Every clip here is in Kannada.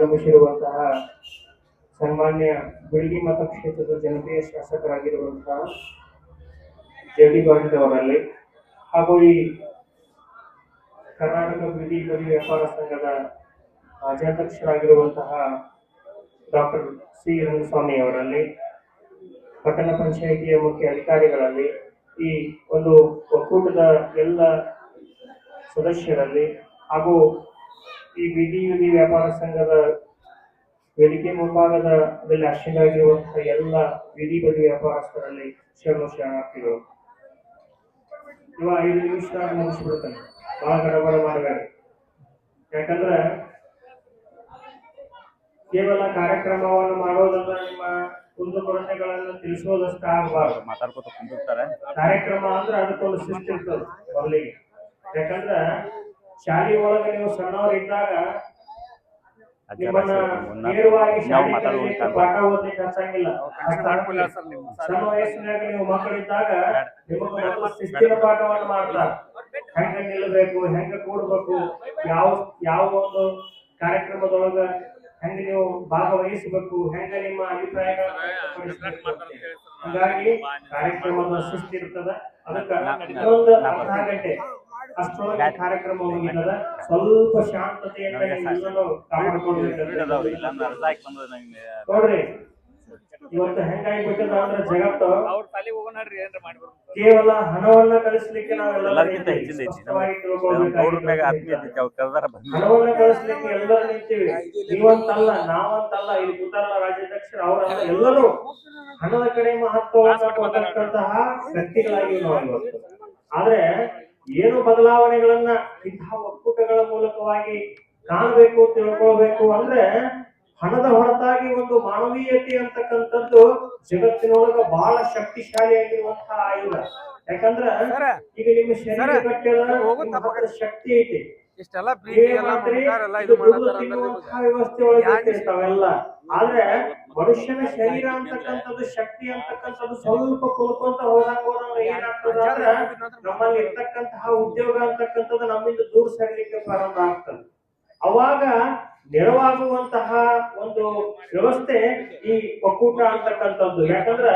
ನಿರ್ಗಮಿಸಿರುವಂತಹ ಸನ್ಮಾನ್ಯ ಬಿಳ್ಗಿ ಮತಕ್ಷೇತ್ರದ ಜನತೆಯ ಶಾಸಕರಾಗಿರುವಂತಹ ಜಡಿ ಅವರಲ್ಲಿ ಹಾಗೂ ಈ ಕರ್ನಾಟಕ ಬೀದಿ ಬದಿ ವ್ಯಾಪಾರ ಸಂಘದ ರಾಜ್ಯಾಧ್ಯಕ್ಷರಾಗಿರುವಂತಹ ಡಾಕ್ಟರ್ ಸಿ ರಂಗಸ್ವಾಮಿ ಅವರಲ್ಲಿ, ಪಟ್ಟಣ ಪಂಚಾಯಿತಿಯ ಮುಖ್ಯ ಅಧಿಕಾರಿಗಳಲ್ಲಿ, ಈ ಒಂದು ಒಕ್ಕೂಟದ ಎಲ್ಲ ಸದಸ್ಯರಲ್ಲಿ ಹಾಗೂ ಈ ಬೀದಿ ವ್ಯಾಪಾರ ಸಂಘದ ವೇದಿಕೆ ಮುಂಭಾಗದಲ್ಲಿ ಅಷ್ಟರಾಗಿರುವಂತಹ ಎಲ್ಲ ಬೀದಿ ಬದಿ ವ್ಯಾಪಾರಸ್ಥರಲ್ಲಿ ಶರಣು ಶರಣಾರ್ಥಿಗಳು ಇವ ಐದು ನಿಮಿಷ ಮುಗಿಸ್ಬಿಡ್ತಾನೆ. ಬಹಳ ಗಡಬಡ ಮಾಡಬೇಡ. ಯಾಕಂದ್ರೆ ಕೇವಲ ಕಾರ್ಯಕ್ರಮವನ್ನು ಮಾಡೋದಲ್ಲ ನಿಮ್ಮ ಕುಂದುಕೊರತೆಗಳನ್ನು ತಿಳಿಸೋದಷ್ಟ ಆಗಬಾರ್ದು. ಮಾತಾಡ್ಕೊತ ಕುಂದಿರ್ತಾರೆ. ಕಾರ್ಯಕ್ರಮ ಅಂದ್ರೆ ಅದಕ್ಕೊಂದು ಶಿಸ್ತು ಇರ್ತದೆ ಮೊದಲಿಗೆ. ಯಾಕಂದ್ರ ಶಾಲೆ ಒಳಗೆ ನೀವು ಸಣ್ಣವರಿದ್ದಾಗ ನೇರವಾಗಿ ಪಾಠ ಓದ್ಲಿಕ್ಕೆ ಹಚ್ಚಂಗಿಲ್ಲ ಸಣ್ಣ ವಯಸ್ಸಿನಾಗ ನೀವು ಮಕ್ಕಳಿದ್ದಾಗ ಶಿಸ್ತಿನ ಪಾಠವನ್ನು ಮಾಡ್ತಾರೆ ಹೆಂಗ ನಿಲ್ಲಬೇಕು ಹೆಂಗ ಕೂಡ್ಬೇಕು ಯಾವ ಯಾವ ಒಂದು ಕಾರ್ಯಕ್ರಮದೊಳಗ ಹೆಂಗ ನೀವು ಭಾಗವಹಿಸಬೇಕು ಹೆಂಗ ನಿಮ್ಮ ಅಭಿಪ್ರಾಯ. ಹಂಗಾಗಿ ಕಾರ್ಯಕ್ರಮದ ಶಿಸ್ತಿರ್ತದ ಅದಕ್ಕ ಇನ್ನೊಂದು ಅರ್ಧ ಗಂಟೆ ಅಷ್ಟರೊಳಗೆ ಕಾರ್ಯಕ್ರಮ ಹೋಗಿದ್ದ ಸ್ವಲ್ಪ ಹಾಕಿ ಬಂದ್ರೆ ನಂಗೆ ನೋಡ್ರಿ ಇವತ್ತು ಹೆಂಗಾಗ್ಬಿಟ್ಟದ ಅಂದ್ರೆ ಜಗತ್ತು ಅವ್ರ ತಲೆ ಹೋಗೋಣ್ರಿ ಏನ್ರ ಮಾಡ್ಬಿಡ್ಬೇಕು. ಕೇವಲ ಹಣವನ್ನ ಕಳಿಸ್ಲಿಕ್ಕೆ ಹಣವನ್ನ ಕಳಿಸ್ಲಿಕ್ಕೆ ಎಲ್ಲರೂ ನಿಂತೀವಿ. ನೀವಂತಲ್ಲ ನಾವಂತಲ್ಲ ಇಲ್ಲಿ ಕೂತಾರಲ್ಲ ರಾಜ್ಯಾಧ್ಯಕ್ಷರು ಅವರಲ್ಲ ಎಲ್ಲರೂ ಹಣದ ಕಡೆ ಮಹತ್ವ ವ್ಯಕ್ತಿಗಳಾಗಿ ನಾವು ಆದ್ರೆ ಏನು ಬದಲಾವಣೆಗಳನ್ನ ಇಂತಹ ಒಕ್ಕೂಟಗಳ ಮೂಲಕವಾಗಿ ಕಾಣಬೇಕು ತಿಳ್ಕೊಳ್ಬೇಕು ಅಂದ್ರೆ ಹಣದ ಹೊರತಾಗಿ ಒಂದು ಮಾನವೀಯತೆ ಅಂತಕ್ಕಂಥದ್ದು ಜಗತ್ತಿನೊಳಗ ಬಹಳ ಶಕ್ತಿಶಾಲಿಯಾಗಿರುವಂತಹ ಆಯುಧ. ಯಾಕಂದ್ರ ಈಗ ನಿಮ್ಮ ಶರೀರ ಕಟ್ಟದ ಶಕ್ತಿ ಐತಿ. ಇಷ್ಟೆಲ್ಲ ಪ್ರೀತಿ ಎಲ್ಲ ಇದು ಆದ್ರೆ ಮನುಷ್ಯನ ಶರೀರ ಅಂತಕ್ಕಂಥದ್ದು ಶಕ್ತಿ ಅಂತಕ್ಕಂಥದ್ದು ಸ್ವಲ್ಪ ಕುಲ್ಕೊಂತ ಹೋದಾಗ ಏನಾಗ್ತದೆ ನಮ್ಮಲ್ಲಿ ಇರ್ತಕ್ಕಂತಹ ಉದ್ಯೋಗ ಅಂತಕ್ಕಂಥದ್ದು ನಮ್ಮಿಂದ ದೂರ ಸರಿಲಿಕ್ಕೆ ಪ್ರಾರಂಭ ಆಗ್ತದೆ. ಅವಾಗ ನೆರವಾಗುವಂತಹ ಒಂದು ವ್ಯವಸ್ಥೆ ಈ ಒಕ್ಕೂಟ ಅಂತಕ್ಕಂಥದ್ದು. ಯಾಕಂದ್ರ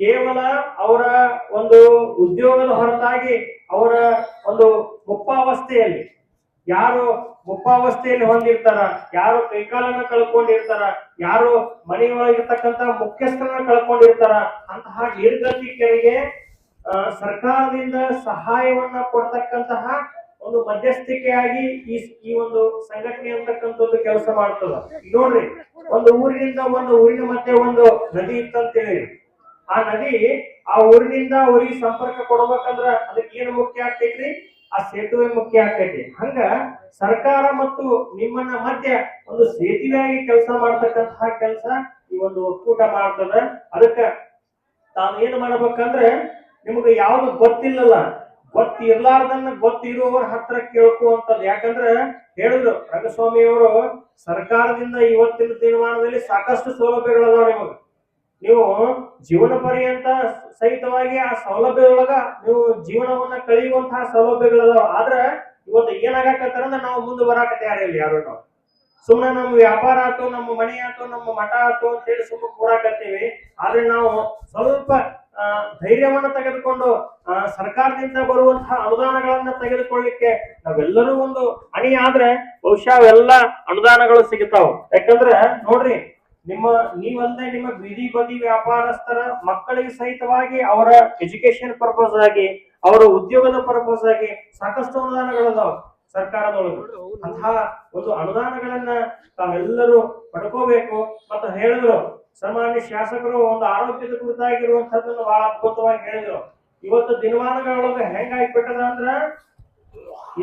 ಕೇವಲ ಅವರ ಒಂದು ಉದ್ಯೋಗದ ಹೊರತಾಗಿ ಅವರ ಒಂದು ಮುಪ್ಪಾವಸ್ಥೆಯಲ್ಲಿ ಯಾರು ಮುಪ್ಪಾವಸ್ಥೆಯಲ್ಲಿ ಹೊಂದಿರ್ತಾರ, ಯಾರು ಕೈಕಾಲನ್ನ ಕಳ್ಕೊಂಡಿರ್ತಾರ, ಯಾರು ಮನೆಯೊಳಗಿರ್ತಕ್ಕಂತ ಮುಖ್ಯಸ್ಥರನ್ನ ಕಳ್ಕೊಂಡಿರ್ತಾರ, ಅಂತಹ ನಿರ್ಗತಿಕರಿಗೆ ಸರ್ಕಾರದಿಂದ ಸಹಾಯವನ್ನ ಕೊಡ್ತಕ್ಕಂತಹ ಒಂದು ಮಧ್ಯಸ್ಥಿಕೆಯಾಗಿ ಈ ಈ ಒಂದು ಸಂಘಟನೆ ಅಂತಕ್ಕಂಥದ್ದು ಕೆಲಸ ಮಾಡ್ತದ. ನೋಡ್ರಿ, ಒಂದು ಊರಿನಿಂದ ಒಂದು ಊರಿನ ಮಧ್ಯೆ ಒಂದು ನದಿ ಇತ್ತಂತೇಳಿ. ಆ ನದಿ ಆ ಊರಿನಿಂದ ಊರಿಗೆ ಸಂಪರ್ಕ ಕೊಡ್ಬೇಕಂದ್ರ ಅದಕ್ಕೆ ಏನು ಮುಖ್ಯ ಆಗ್ತೈತ್ರಿ? ಆ ಸೇತುವೆ ಮುಖ್ಯ ಆಗ್ತೈತಿ ಹಂಗ ಸರ್ಕಾರ ಮತ್ತು ನಿಮ್ಮನ್ನ ಮಧ್ಯ ಒಂದು ಸೇತುವೆಯಾಗಿ ಕೆಲಸ ಮಾಡ್ತಕ್ಕಂತಹ ಕೆಲಸ ಈ ಒಂದು ಒಕ್ಕೂಟ ಮಾಡ್ತದ. ಅದಕ್ಕ ತಾವು ಏನು ಮಾಡ್ಬೇಕಂದ್ರೆ ನಿಮ್ಗೆ ಯಾವ್ದು ಗೊತ್ತಿಲ್ಲಲ್ಲ, ಗೊತ್ತಿರ್ಲಾರ್ದನ್ನ ಗೊತ್ತಿರುವವ್ರ ಹತ್ರ ಕೇಳ್ಕುವಂತದ್ದು. ಯಾಕಂದ್ರೆ ಹೇಳಿದ್ರು, ರಂಗಸ್ವಾಮಿಯವರು ಸರ್ಕಾರದಿಂದ ಇವತ್ತಿನ ತೀರ್ಮಾನದಲ್ಲಿ ಸಾಕಷ್ಟು ಸೌಲಭ್ಯಗಳದಾವ ನಿಮಗೆ. ನೀವು ಜೀವನ ಪರ್ಯಂತ ಸಹಿತವಾಗಿ ಆ ಸೌಲಭ್ಯದೊಳಗ ನೀವು ಜೀವನವನ್ನ ಕಳೆಯುವಂತಹ ಸೌಲಭ್ಯಗಳದಾವ. ಆದ್ರ ಇವತ್ತು ಏನಾಗಕತ್ತಾರ ಅಂದ್ರೆ ನಾವು ಮುಂದೆ ಬರಾಕ ತಯಾರಿಲ್ಲ ಯಾರು ನಾವು. ಸುಮ್ಮನೆ ನಮ್ಮ ವ್ಯಾಪಾರ ಆತು, ನಮ್ಮ ಮನೆ ಆತು, ನಮ್ಮ ಮಠ ಆತು ಅಂತೇಳಿ ಸುಮ್ಮನೆ ಕೂಡಾಕತ್ತೀವಿ. ಆದ್ರೆ ನಾವು ಸ್ವಲ್ಪ ಧೈರ್ಯವನ್ನ ತೆಗೆದುಕೊಂಡು ಸರ್ಕಾರದಿಂದ ಬರುವಂತಹ ಅನುದಾನಗಳನ್ನ ತೆಗೆದುಕೊಳ್ಳಿಕ್ಕೆ ನಾವೆಲ್ಲರೂ ಒಂದು ಅಣಿ ಆದ್ರೆ ಬಹುಶಃ ಅವೆಲ್ಲ ಅನುದಾನಗಳು ಸಿಗುತ್ತಾವ ಯಾಕಂದ್ರೆ ನೋಡ್ರಿ ನಿಮ್ಮ ನೀವಲ್ಲದೆ ನಿಮ್ಮ ಬೀದಿ ಬದಿ ವ್ಯಾಪಾರಸ್ಥರ ಮಕ್ಕಳಿಗೆ ಸಹಿತವಾಗಿ ಅವರ ಎಜುಕೇಶನ್ ಪರ್ಪಸ್ ಆಗಿ ಅವರ ಉದ್ಯೋಗದ ಪರ್ಪಸ್ ಆಗಿ ಸಾಕಷ್ಟು ಅನುದಾನಗಳದಾವ ಸರ್ಕಾರದೊಳಗೆ. ಅಂತಹ ಒಂದು ಅನುದಾನಗಳನ್ನ ತಾವೆಲ್ಲರೂ ಪಡ್ಕೋಬೇಕು ಮತ್ತು ಹೇಳಿದ್ರು. ಸಾಮಾನ್ಯ ಶಾಸಕರು ಒಂದು ಆರೋಗ್ಯದ ಕುರಿತಾಗಿರುವಂತದ್ದನ್ನು ಬಹಳ ಅದ್ಭುತವಾಗಿ ಹೇಳಿದ್ರು. ಇವತ್ತು ದಿನಮಾನಗಳೊಳಗೆ ಹೆಂಗಾಗ್ಬಿಟ್ಟದ ಅಂದ್ರ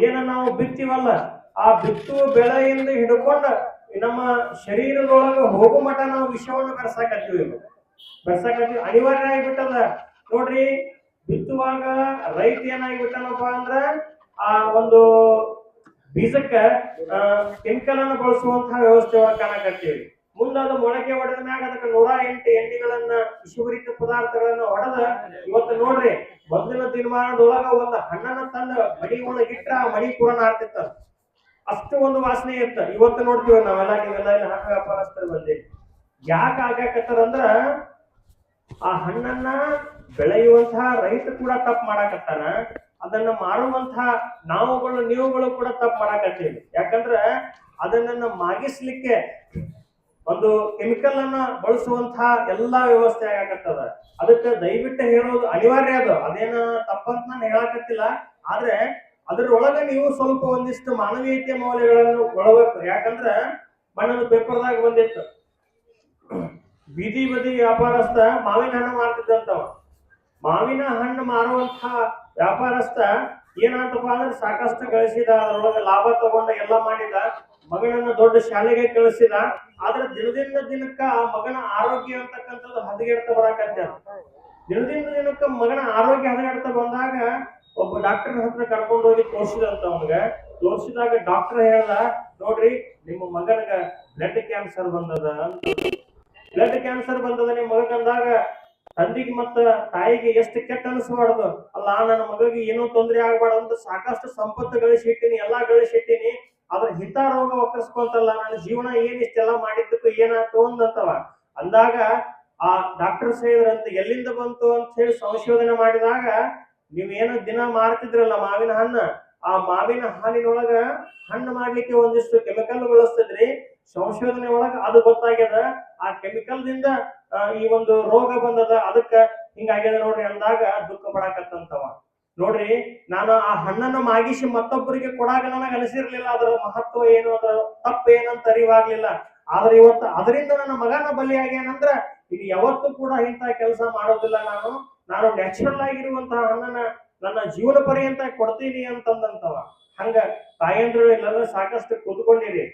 ಏನ ನಾವು ಬಿತ್ತೀವಲ್ಲ ಆ ಬಿತ್ತುವ ಬೆಳೆಯಿಂದ ಹಿಡ್ಕೊಂಡ ನಮ್ಮ ಶರೀರದೊಳಗೆ ಹೋಗು ಮಠ ನಾವು ವಿಷವನ್ನು ಬೆರ್ಸಾಕತ್ತೀವಿ ಬೆರ್ಸಾಕತ್ತೀವಿ. ಅನಿವಾರ್ಯ ಆಗಿಬಿಟ್ಟದ. ನೋಡ್ರಿ, ಬಿತ್ತುವಾಗ ರೈತ ಏನಾಗಿಬಿಟ್ಟನಪ್ಪ ಅಂದ್ರ ಆ ಒಂದು ಬೀಜಕ್ಕ ಕೆಮಿಕಲ್ ಅನ್ನು ಬಳಸುವಂತಹ ವ್ಯವಸ್ಥೆ ಒಳಗೆ ಕಾಣಕತ್ತೀವಿ. ಮುಂದೆ ಅದು ಮೊಳಕೆ ಹೊಡೆದ ಮ್ಯಾಗ ಅದಕ್ಕೆ ನೂರ ಎಂಟು ಎಣ್ಣೆಗಳನ್ನ ವಿಷಭರಿತ ಪದಾರ್ಥಗಳನ್ನ ಹೊಡೆದ ಇವತ್ತು ನೋಡ್ರಿ, ಮೊದಲಿನ ದಿನಮಾನದೊಳಗ ಒಂದು ಹಣ್ಣನ್ನ ತಂದ ಮಡಿ ಒಳಗಿಟ್ರ ಆ ಮಡಿ ಪೂರಣ ಆಗ್ತಿತ್ತ ಅಷ್ಟು ಒಂದು ವಾಸನೆ ಇತ್ತ ಇವತ್ತು ನೋಡ್ತೀವಿ ನಾವೆಲ್ಲ ನೀವೆಲ್ಲ ಇಲ್ಲಿ ಹಾಕ ವ್ಯಾಪಾರಸ್ಥರು ಬಂದಿ ಯಾಕೆ ಆಗಾಕತ್ತಾರ ಅಂದ್ರ ಆ ಹಣ್ಣನ್ನ ಬೆಳೆಯುವಂತಹ ರೈತ ಕೂಡ ತಪ್ಪು ಮಾಡಾಕತ್ತಾನ ಅದನ್ನ ಮಾರುವಂತಹ ನಾವುಗಳು, ನೀವುಗಳು ಕೂಡ ತಪ್ಪು ಮಾಡಾಕತ್ತೀವಿ ಯಾಕಂದ್ರ ಅದನ್ನ ಮಾಗಿಸ್ಲಿಕ್ಕೆ ಒಂದು ಕೆಮಿಕಲ್ ಅನ್ನ ಬಳಸುವಂತಹ ಎಲ್ಲಾ ವ್ಯವಸ್ಥೆ ಆಗಾಕತ್ತದ ಅದಕ್ಕೆ ದಯವಿಟ್ಟು ಹೇಳೋದು ಅನಿವಾರ್ಯ ಅದು. ಅದೇನ ತಪ್ಪಂತ ನಾನು ಹೇಳಾಕತ್ತಿಲ್ಲ. ಆದ್ರೆ ಅದ್ರೊಳಗ ನೀವು ಸ್ವಲ್ಪ ಒಂದಿಷ್ಟು ಮಾನವೀಯತೆ ಮೌಲ್ಯಗಳನ್ನು ಒಳಬೇಕು ಯಾಕಂದ್ರೆ ಮಣ್ಣನ್ನು ಪೇಪರ್ದಾಗ ಬಂದಿತ್ತು. ಬೀದಿ ಬದಿ ವ್ಯಾಪಾರಸ್ಥ ಮಾವಿನ ಹಣ್ಣು ಮಾರ್ತಿದ್ದಂತವ ಮಾವಿನ ಹಣ್ಣು ಮಾರುವಂತ ವ್ಯಾಪಾರಸ್ಥ ಏನಂತಪ್ಪ ಅಂದ್ರೆ ಸಾಕಷ್ಟು ಗಳಿಸಿದ, ಅದರೊಳಗೆ ಲಾಭ ತಗೊಂಡ, ಎಲ್ಲ ಮಾಡಿದ, ಮಗನನ್ನ ದೊಡ್ಡ ಶಾಲೆಗೆ ಕಳಿಸಿದ. ಆದ್ರೆ ದಿನದಿಂದ ದಿನಕ್ಕ ಆ ಮಗನ ಆರೋಗ್ಯ ಅಂತಕ್ಕಂಥದ್ದು ಹದಗೆಡ್ತಾ ಬರಾಕತ್ತ ದಿನದಿಂದ ದಿನಕ್ಕ ಮಗನ ಆರೋಗ್ಯ ಹದಗೆಡ್ತಾ ಬಂದಾಗ ಒಬ್ಬ ಡಾಕ್ಟರ್ ಹತ್ರ ಕರ್ಕೊಂಡು ಹೋಗಿ ತೋರಿಸಿದಂತ ಅವನ್ಗ. ತೋರಿಸಿದಾಗ ಡಾಕ್ಟರ್ ಹೇಳ್ದ, ನೋಡ್ರಿ, ನಿಮ್ಮ ಮಗನಿಗ ಬ್ಲಡ್ ಕ್ಯಾನ್ಸರ್ ಬಂದದ ಬ್ಲಡ್ ಕ್ಯಾನ್ಸರ್ ಬಂದದ ನಿಮ್ಮ ಮಗ ಅಂದಾಗ ತಂದಿಗೆ ಮತ್ತ ತಾಯಿಗೆ ಎಷ್ಟು ಕೆಟ್ಟ ಅನಿಸ್ಬಾರ್ದು ಅಲ್ಲ, ನನ್ನ ಮಗಗೆ ಏನೂ ತೊಂದರೆ ಆಗ್ಬಾರ್ದು ಅಂತ ಸಾಕಷ್ಟು ಸಂಪತ್ತು ಗಳಿಸಿಟ್ಟಿನಿ ಎಲ್ಲಾ ಗಳಿಸಿಟ್ಟಿನಿ ಅದ್ರ ಹಿತ ರೋಗ ಒಕ್ಕರ್ಸ್ಕೊಂತಲ್ಲ, ನನ್ನ ಜೀವನ ಏನ್ ಇಷ್ಟೆಲ್ಲ ಮಾಡಿದ್ದಕ್ಕೂ ಏನಾಯ್ತು ಅಂದಂತವ. ಅಂದಾಗ ಆ ಡಾಕ್ಟರ್ ಹೇಳಿದ್ರಂತ, ಎಲ್ಲಿಂದ ಬಂತು? ಅಂತ ಹೇಳಿ ಸಂಶೋಧನೆ ಮಾಡಿದಾಗ ನೀವೇನು ದಿನ ಮಾರ್ತಿದ್ರಲ್ಲ ಮಾವಿನ ಹಣ್ಣ, ಆ ಮಾವಿನ ಹಾಲಿನೊಳಗ ಹಣ್ಣು ಮಾಡ್ಲಿಕ್ಕೆ ಒಂದಿಷ್ಟು ಕೆಮಿಕಲ್ ಬಳಸ್ತಿದ್ರಿ, ಸಂಶೋಧನೆ ಒಳಗ ಅದು ಗೊತ್ತಾಗ್ಯದ. ಆ ಕೆಮಿಕಲ್ ದಿಂದ ಈ ಒಂದು ರೋಗ ಬಂದದ, ಅದಕ್ಕ ಹಿಂಗಾಗ್ಯದ ನೋಡ್ರಿ ಅಂದಾಗ ದುಃಖ ಪಡಾಕತ್ತಂತವ. ನೋಡ್ರಿ, ನಾನು ಆ ಹಣ್ಣನ್ನು ಮಾಗಿಸಿ ಮತ್ತೊಬ್ಬರಿಗೆ ಕೊಡಾಗ ನನಗೆ ಅನಿಸಿರ್ಲಿಲ್ಲ, ಅದರ ಮಹತ್ವ ಏನು, ಅದರ ತಪ್ಪು ಏನಂತ ಅರಿವಾಗ್ಲಿಲ್ಲ. ಆದ್ರೆ ಇವತ್ತು ಅದರಿಂದ ನನ್ನ ಮಗನ ಬಲಿಯಾಗ್ಯಾನಂದ್ರ, ಇದು ಯಾವತ್ತೂ ಕೂಡ ಇಂತ ಕೆಲಸ ಮಾಡೋದಿಲ್ಲ ನಾನು. ನಾನು ನ್ಯಾಚುರಲ್ ಆಗಿರುವಂತಹ ಅನ್ನನ ನನ್ನ ಜೀವನ ಪರ್ಯಂತ ಕೊಡ್ತೀನಿ ಅಂತಂದಂತವ. ಹಂಗ ತಾಯಂದ್ರು ಇಲ್ಲೆಲ್ಲ ಸಾಕಷ್ಟು ಕೂತ್ಕೊಂಡಿರಿ.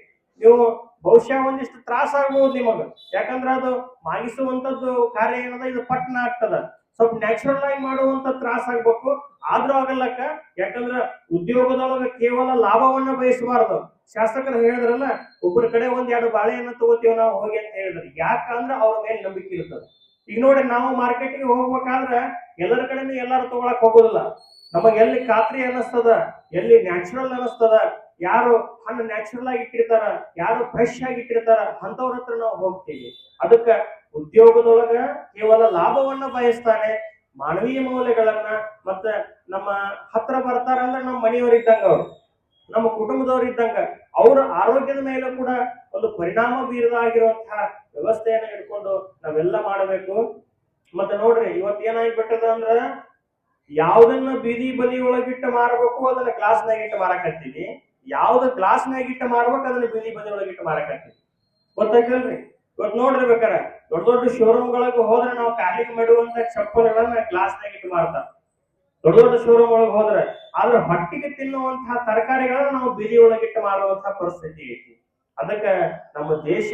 ನೀವು ಬಹುಶಃ ಒಂದಿಷ್ಟು ತ್ರಾಸ ಆಗ್ಬಹುದು ನಿಮಗ. ಯಾಕಂದ್ರ ಅದು ಮಾಗಿಸುವಂತದ್ದು ಕಾರ್ಯ ಏನದ? ಇದು ಪಟ್ನ ಆಗ್ತದ. ಸ್ವಲ್ಪ ನ್ಯಾಚುರಲ್ ಆಗಿ ಮಾಡುವಂತ ತ್ರಾಸ ಆಗ್ಬೇಕು. ಆದ್ರೂ ಆಗಲ್ಲಕ್ಕ, ಯಾಕಂದ್ರ ಉದ್ಯೋಗದೊಳಗ ಕೇವಲ ಲಾಭವನ್ನ ಬಯಸಬಾರದು. ಶಾಸಕರು ಹೇಳಿದ್ರಲ್ಲ ಒಬ್ಬರ ಕಡೆ ಒಂದ್ ಎರಡು ಬಾಳೆಹಣ್ಣು ತಗೋತೀವಿ ನಾವು ಹೋಗಿ ಅಂತ ಹೇಳಿದ್ರು. ಯಾಕಂದ್ರ ಅವ್ರ ಮೇಲೆ ನಂಬಿಕೆ ಇರ್ತದೆ. ಈಗ ನೋಡಿ ನಾವು ಮಾರ್ಕೆಟಿಗೆ ಹೋಗ್ಬೇಕಾದ್ರ ಎಲ್ಲರ ಕಡೆನೂ ಎಲ್ಲಾರು ತಗೊಳಕ್ ಹೋಗೋದಿಲ್ಲ. ನಮಗೆ ಎಲ್ಲಿ ಖಾತ್ರಿ ಅನಿಸ್ತದ ಎಲ್ಲಿ ನ್ಯಾಚುರಲ್ ಅನಿಸ್ತದ ಯಾರು ಹಣ್ಣು ನ್ಯಾಚುರಲ್ ಆಗಿ ಇಟ್ಟಿರ್ತಾರ, ಯಾರು ಫ್ರೆಶ್ ಆಗಿ ಇಟ್ಟಿರ್ತಾರ ಅಂತವ್ರ ಹತ್ರ ನಾವು ಹೋಗ್ತೀವಿ. ಅದಕ್ಕ ಉದ್ಯೋಗದೊಳಗ ಕೇವಲ ಲಾಭವನ್ನ ಬಯಸ್ತಾನೆ, ಮಾನವೀಯ ಮೌಲ್ಯಗಳನ್ನ ಮತ್ತ ನಮ್ಮ ಹತ್ರ ಬರ್ತಾರ ಅಂದ್ರೆ ನಮ್ಮ ಮನೆಯವ್ರ ಇದ್ದಂಗ ಅವ್ರು, ನಮ್ಮ ಕುಟುಂಬದವ್ರು ಇದ್ದಂಗ ಅವ್ರ ಆರೋಗ್ಯದ ಮೇಲೆ ಕೂಡ ಒಂದು ಪರಿಣಾಮ ಬೀರದಾಗಿರುವಂತಹ ವ್ಯವಸ್ಥೆಯನ್ನ ಇಟ್ಕೊಂಡು ನಾವೆಲ್ಲ ಮಾಡಬೇಕು. ಮತ್ತೆ ನೋಡ್ರಿ, ಇವತ್ ಏನಾಗ್ಬಿಟ್ಟದ ಅಂದ್ರ ಯಾವ್ದನ್ನ ಬೀದಿ ಬದಿ ಒಳಗಿಟ್ಟು ಮಾರಬೇಕು, ಅದನ್ನ ಗ್ಲಾಸ್ನಾಗ ಇಟ್ಟು ಮಾರಕತ್ತೀವಿ ಯಾವ್ದು ಗ್ಲಾಸ್ನಾಗ ಇಟ್ಟು ಮಾರ್ಬೇಕು, ಅದನ್ನ ಬೀದಿ ಬದಿ ಒಳಗಿಟ್ಟು ಮಾರಕತ್ತೀವಿ ಗೊತ್ತಾಗಲ್ರಿ ಇವತ್ ನೋಡ್ರಿ ಬೇಕಾರ, ದೊಡ್ಡ ದೊಡ್ಡ ಶೋರೂಮ್ ಗಳಿಗೆ ಹೋದ್ರೆ ನಾವು ಕಾಲಿಗೆ ಮಾಡುವಂತ ಚಪ್ಪಲ್ಗಳನ್ನ ಗ್ಲಾಸ್ನಾಗ ಇಟ್ಟು ಮಾರ್ತಾರ. ದೊಡ್ಡ ದೊಡ್ಡ ಶೋರೂಮ್ ಒಳಗೆ ಹೋದ್ರೆ, ಆದ್ರೆ ಹೊಟ್ಟಿಗೆ ತಿನ್ನುವಂತಹ ತರಕಾರಿಗಳನ್ನ ನಾವು ಬೀದಿ ಒಳಗಿಟ್ಟು ಮಾರುವಂತಹ ಪರಿಸ್ಥಿತಿ ಐತಿ. ಅದಕ್ಕ ನಮ್ಮ ದೇಶ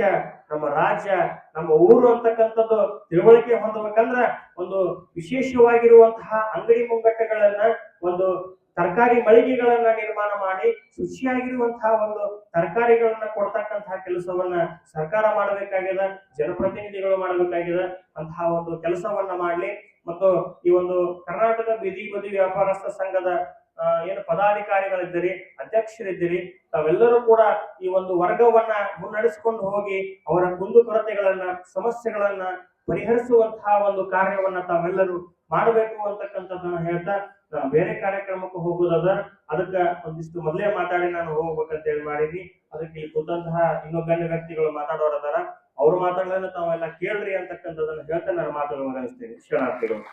ನಮ್ಮ ರಾಜ್ಯ, ನಮ್ಮ ಊರು ಅಂತಕ್ಕಂಥದ್ದು ತಿಳುವಳಿಕೆ ಹೊಂದಬೇಕಂದ್ರ ಒಂದು ವಿಶೇಷವಾಗಿರುವಂತಹ ಅಂಗಡಿ ಮುಂಗಟ್ಟುಗಳನ್ನ, ಒಂದು ತರಕಾರಿ ಮಳಿಗೆಗಳನ್ನ ನಿರ್ಮಾಣ ಮಾಡಿ, ಶುಚಿಯಾಗಿರುವಂತಹ ಒಂದು ತರಕಾರಿಗಳನ್ನ ಕೊಡ್ತಕ್ಕಂತಹ ಕೆಲಸವನ್ನ ಸರ್ಕಾರ ಮಾಡಬೇಕಾಗಿದೆ ಜನಪ್ರತಿನಿಧಿಗಳು ಮಾಡಬೇಕಾಗಿದೆ ಅಂತಹ ಒಂದು ಕೆಲಸವನ್ನ ಮಾಡ್ಲಿ. ಮತ್ತು ಈ ಒಂದು ಕರ್ನಾಟಕ ಬೀದಿ ಬದಿ ವ್ಯಾಪಾರಸ್ಥ ಸಂಘದ ಏನು ಪದಾಧಿಕಾರಿಗಳಿದ್ದೀರಿ, ಅಧ್ಯಕ್ಷರಿದ್ದೀರಿ, ತಾವೆಲ್ಲರೂ ಕೂಡ ಈ ಒಂದು ವರ್ಗವನ್ನ ಮುನ್ನಡೆಸಿಕೊಂಡು ಹೋಗಿ ಅವರ ಕುಂದುಕೊರತೆಗಳನ್ನ ಸಮಸ್ಯೆಗಳನ್ನ ಪರಿಹರಿಸುವಂತಹ ಒಂದು ಕಾರ್ಯವನ್ನ ತಾವೆಲ್ಲರೂ ಮಾಡಬೇಕು ಅಂತಕ್ಕಂಥದ್ದನ್ನ ಹೇಳ್ತಾ ಬೇರೆ ಕಾರ್ಯಕ್ರಮಕ್ಕೆ ಹೋಗುದದ, ಅದಕ್ಕ ಒಂದಿಷ್ಟು ಮೊದಲೇ ಮಾತಾಡಿ ನಾನು ಹೋಗ್ಬೇಕಂತ ಹೇಳಿ ಮಾಡಿದ್ವಿ. ಅದಕ್ಕೆ ಇಲ್ಲಿ ಕೂತಂತಹ ಇನ್ನೂ ಗಣ್ಯ ವ್ಯಕ್ತಿಗಳು ಮಾತಾಡೋರದಾರ ಅವ್ರು ತಾವೆಲ್ಲ ಕೇಳ್ರಿ ಅಂತಕ್ಕಂಥದ್ದನ್ನ ಹೇಳ್ತಾ ನಾನು ಮಾತುಗಳನ್ನು ಶರಣಾರ್ಥಿಗಳು.